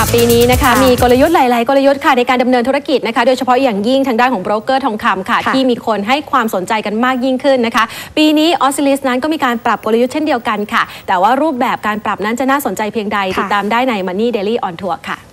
รับปีนี้นะคะค่ะมีกลยุทธ์หลาย ๆ กลยุทธ์ค่ะในการดำเนินธุรกิจนะคะโดยเฉพาะอย่างยิ่งทางด้านของโบรกเกอร์ทองคำค่ะค่ะ ที่มีคนให้ความสนใจกันมากยิ่งขึ้นนะคะ ปีนี้ออสซิลิสนั้นก็มีการปรับกลยุทธ์เช่นเดียวกันค่ะ แต่ว่ารูปแบบการปรับนั้นจะน่าสนใจเพียงใดค่ะติดตามได้ใน Money Daily on Tour ค่ะ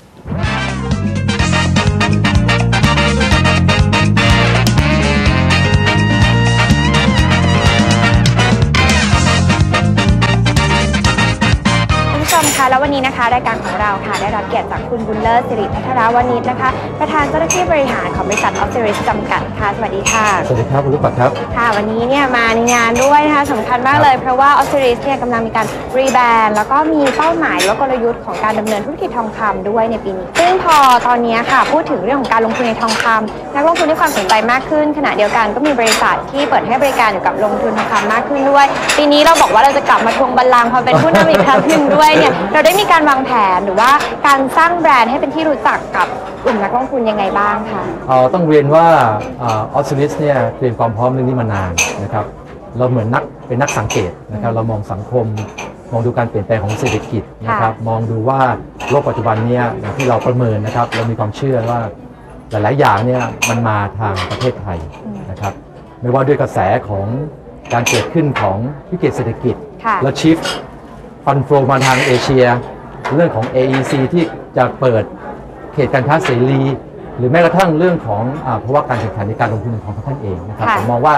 แล้ววันนี้นะคะ รายการของเราค่ะ ได้รับเกียรติจากคุณบุญเลิศสิริพัทรวณิชนะคะ ประธานเจ้าหน้าที่บริหารของบริษัทออฟเซริสจำกัดค่ะ สวัสดีค่ะ สวัสดีครับคุณลูกปัดครับ ค่ะ วันนี้เนี่ยมาในงานด้วยนะคะสำคัญมากเลย เพราะว่าออสเตรเลียเนี่ยกำลังมีการรีแบรนด์แล้วก็มีเป้าหมายหรือว่ากลยุทธ์ของการดำเนินธุรกิจทองคำด้วยในปีนี้ซึ่งพอตอนนี้ค่ะ พูดถึงเรื่องของการลงทุนในทองคำนักลงทุนให้ความสนใจมากขึ้นขณะเดียวกันก็มีบริษัทที่เปิดให้บริการเกี่ยวกับลงทุนทองคำมากขึ้นด้วย ปีนี้เราบอกว่าเราจะกลับมาทวงบัลลังก์พอเป็นผู้นำอีกครั้งหนึ่งด้วยเนี่ยเราได้มีการวางแผนหรือว่าการสร้างแบรนด์ให้เป็นที่รู้จักกับกลุ่มนักลงทุนยังไงบ้างคะเอ่อต้องเรียนว่าออสซิลิสเนี่ยเตรียมความพร้อมเรื่องนี้มานานนะครับเราเหมือนนักเป็นนักสังเกตนะครับเรามองสังคม มองดูการเปลี่ยนแปลงของเศรษฐกิจนะครับมองดูว่าโลกปัจจุบันเนี่ยอย่างที่เราประเมินนะครับ เรามีความเชื่อว่าหลาย ๆ อย่างเนี่ยมันมาทางประเทศไทยนะครับไม่ว่าด้วยกระแสของการเกิดขึ้นของวิกฤตเศรษฐกิจค่ะแล้วชิฟ ฟันโฟมาทางเอเชีย เรื่องของ AEC ที่จะเปิดเขตการค้าเสรี หรือแม้กระทั่งเรื่องของอาภาวะการแข่งขันในการลงทุนของท่านเองนะครับค่ะผมมองว่า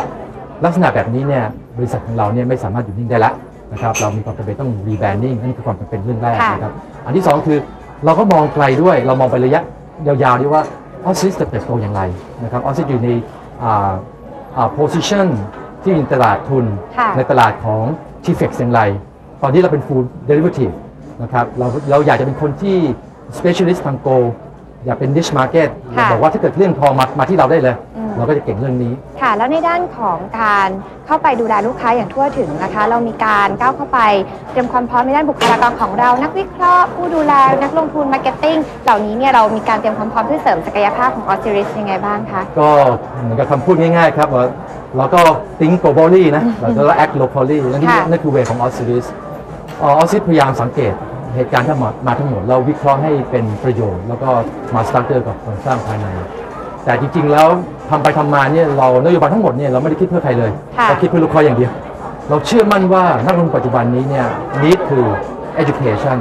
ลักษณะแบบนี้เนี่ยบริษัทของเราเนี่ยไม่สามารถอยู่นิ่งได้แล้วนะครับเรามีความจำเป็นต้องรีแบรนดิ้งนั่นคือความจำเป็นเรื่องแรกค่ะนะครับอันที่สองคือเราก็มองไกลด้วยเรามองไประยะยาวๆด้วยว่าออสซิสจะเติบโตอย่างไรนะครับออสซิสอยู่ในอ่าอ่า position ที่ในตลาดทุนค่ะในตลาดของ t f e x อย่างไร ตอนนี้เราเป็น full derivative นะครับเราเราอยากจะเป็นคนที่ specialist ทาง go อยากเป็น niche market ค่ะเราบอกว่าถ้าเกิดเรื่องทองมามาที่เราได้เลย อืม เราก็จะเก่งเรื่องนี้ ค่ะ แล้วในด้านของการเข้าไปดูแลลูกค้าอย่างทั่วถึงนะคะ เรามีการก้าวเข้าไปเตรียมความพร้อมในด้านบุคลากรของเรา นักวิเคราะห์ผู้ดูแลนักลงทุนมาร์เก็ตติ้งเหล่านี้เนี่ยเรามีการเตรียมความพร้อมเพื่อเสริมศักยภาพของออสซิริสยังไงบ้างคะ ก็เหมือนกับคำพูดง่ายๆครับว่าเราก็ think globally นะเราก็ act locally นั่นคือค่ะ นั่นคือเวของออสซิลิส ออสซิสพยายามสังเกตเหตุการณ์ที่มามาทั้งหมด เราวิเคราะห์ให้เป็นประโยชน์ แล้วก็มาสตาร์เตอร์กับโครงสร้างภายใน แต่จริง ๆ แล้วทำไปทำมาเนี่ยเรานโยบายทั้งหมดเนี่ยเราไม่ได้คิดเพื่อใครเลยค่ะเราคิดเพื่อลูกค้าอย่างเดียว เราเชื่อมั่นว่านักลงทุนปัจจุบันนี้เนี่ย need คือ education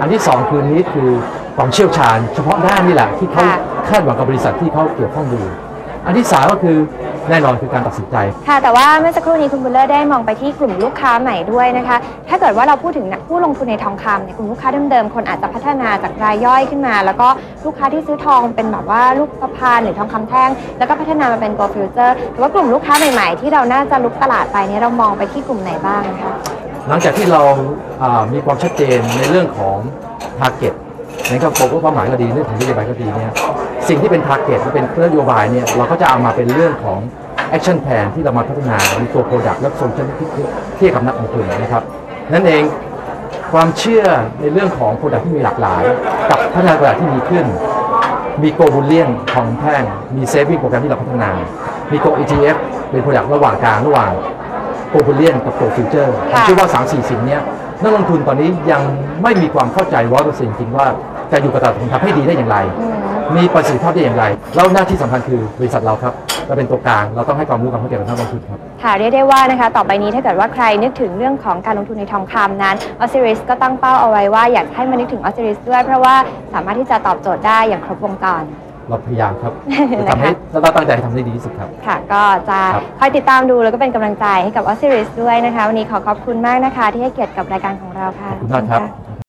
อันที่สองคือ need คือความเชี่ยวชาญ เฉพาะด้านนี่แหละที่เขาค่ะคาดหวังกับบริษัทที่เขาเกี่ยวข้องอยู่อันที่สามก็คือ แน่นอนคือการตัดสินใจ ค่ะ แต่ว่าเมื่อสักครู่นี้คุณบุลเลอร์ได้มองไปที่กลุ่มลูกค้าใหม่ด้วยนะคะ ถ้าเกิดว่าเราพูดถึงนักผู้ลงทุนในทองคำเนี่ยกลุ่มลูกค้าเดิมๆ คนอาจจะพัฒนาจากรายย่อยขึ้นมา แล้วก็ลูกค้าที่ซื้อทองเป็นแบบว่าลูกประพานหรือทองคำแท่ง แล้วก็พัฒนามาเป็น gold future หรือว่ากลุ่มลูกค้าใหม่ๆ ที่เราน่าจะลุกตลาดไปเนี่ยเรามองไปที่กลุ่มไหนบ้างคะ หลังจากที่เราอ่ามีความชัดเจนในเรื่องของ target ในกระโปรงเป้าหมายก็ดีเรื่องของนโยบายก็ดีเนี่ยสิ่งที่เป็น target และเป็นนโยบายเนี่ยเราก็จะเอามาเป็นเรื่องของ action plan ที่เรามาพัฒนาในตัว product และ solution ที่ที่เทียบกับนักลงทุนนะครับ นั่นเองความเชื่อในเรื่องของ product ที่มีหลากหลาย กับพัฒนา product ที่มีขึ้น มีโกลบุลเลียนทองแท่งมีเซฟวิ่งโปรแกรมที่เราพัฒนา มีโก ETF เป็น product ระหว่างกลางระหว่างโกลบุลเลียนกับโกฟิวเจอร์ผมเชื่อว่า3 4สิ่งนี้ นักลงทุนตอนนี้ยังไม่มีความเข้าใจร้อยเปอร์เซ็นต์จริงว่าจะอยู่กับตลาดทองคำให้ดีได้อย่างไรอืมมีประสิทธิภาพได้อย่างไร แล้วหน้าที่สำคัญคือบริษัทเราครับเราเป็นตัวกลาง เราต้องให้ความรู้ความเข้าใจกับนักลงทุนครับ ค่ะเรียกได้ว่านะคะ ต่อไปนี้ถ้าเกิดว่าใครนึกถึงเรื่องของการลงทุนในทองคำนั้นออสซิริสก็ตั้งเป้าเอาไว้ว่าอยากให้มานึกถึงออสซิริสด้วยเพราะว่าสามารถที่จะตอบโจทย์ได้อย่างครบวงจร เราพยายามครับนะคะจะทำให้แล้วเราตั้งใจทำได้ดีที่สุดครับ ค่ะ ก็จะครับ คอยติดตามดูแล้วก็เป็นกำลังใจให้กับออสซิริสด้วยนะคะ วันนี้ขอขอบคุณมากนะคะ ที่ให้เกียรติกับรายการของเราค่ะขอบคุณมากครับะ